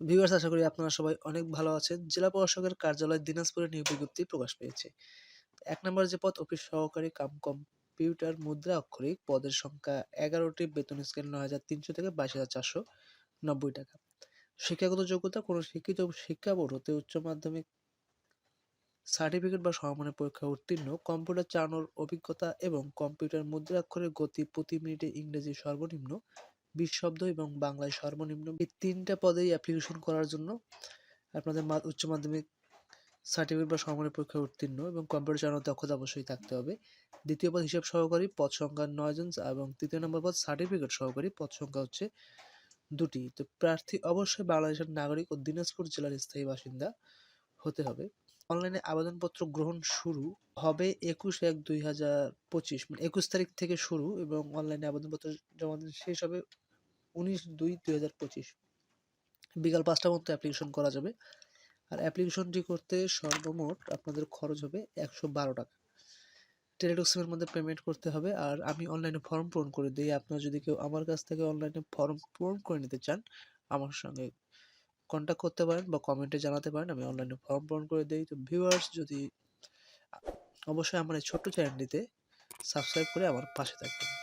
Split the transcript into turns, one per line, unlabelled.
Viewers আশা করি আপনারা সবাই অনেক ভালো আছেন। জেলা প্রশাসকের কার্যালয় দিনাজপুরে নিয়োগ বিজ্ঞপ্তি প্রকাশ পেয়েছে। এক নম্বর যে পদ, অফিস সহকারী কাম কম্পিউটার মুদ্রা অক্ষরিক পদের সংখ্যা এগারোটি, বেতন স্কেল নয় হাজার তিনশো থেকে বাইশ হাজার চারশো নব্বই টাকা। শিক্ষাগত যোগ্যতা, কোনো শিক্ষিত শিক্ষা বোর্ড হতে উচ্চ মাধ্যমিক সার্টিফিকেট বা সমমানের পরীক্ষা উত্তীর্ণ, কম্পিউটার চালানোর অভিজ্ঞতা এবং কম্পিউটার মুদ্রাক্ষরের গতি প্রতি মিনিটে ইংরেজি সর্বনিম্ন বিশ শব্দ এবং বাংলায় সর্বনিম্ন এই তিনটা পদেই অ্যাপ্লিকেশন করার জন্য আপনাদের উচ্চ মাধ্যমিক সার্টিফিকেট বা সমমানের পরীক্ষা উত্তীর্ণ এবং কম্পিউটার চালানোর দক্ষতা অবশ্যই থাকতে হবে। দ্বিতীয় পদ হিসাব সহকারী, পদ সংখ্যা নয় জন এবং তৃতীয় নম্বর পদ সার্টিফিকেট সহকারী, পদ সংখ্যা হচ্ছে দুটি। তো প্রার্থী অবশ্যই বাংলাদেশের নাগরিক ও দিনাজপুর জেলার স্থায়ী বাসিন্দা হতে হবে। অনলাইনে আবেদনপত্র গ্রহণ শুরু হবে একুশ এক দুই হাজার পঁচিশ মানে একুশ তারিখ থেকে শুরু এবং অনলাইনে আবেদনপত্র জমা শেষ হবে উনিশ দুই দুই হাজার পঁচিশ। বিকাল পাঁচটা মতো অ্যাপ্লিকেশন করা যাবে। আর অ্যাপ্লিকেশনটি করতে সর্বমোট আপনাদের খরচ হবে একশো বারো টাকা। টেলিটক্সিমের মধ্যে পেমেন্ট করতে হবে। আর আমি অনলাইনে ফর্ম পূরণ করে দিই। আপনারা যদি কেউ আমার কাছ থেকে অনলাইনে ফর্ম পূরণ করে নিতে চান, আমার সঙ্গে কন্ট্যাক্ট করতে পারেন বা কমেন্টে জানাতে পারেন। আমি অনলাইনে ফর্ম পূরণ করে দিই। তো ভিউয়ার্স যদি অবশ্যই আমার এই ছোট্ট চ্যানেলটিতে সাবস্ক্রাইব করে আমার পাশে থাকবেন।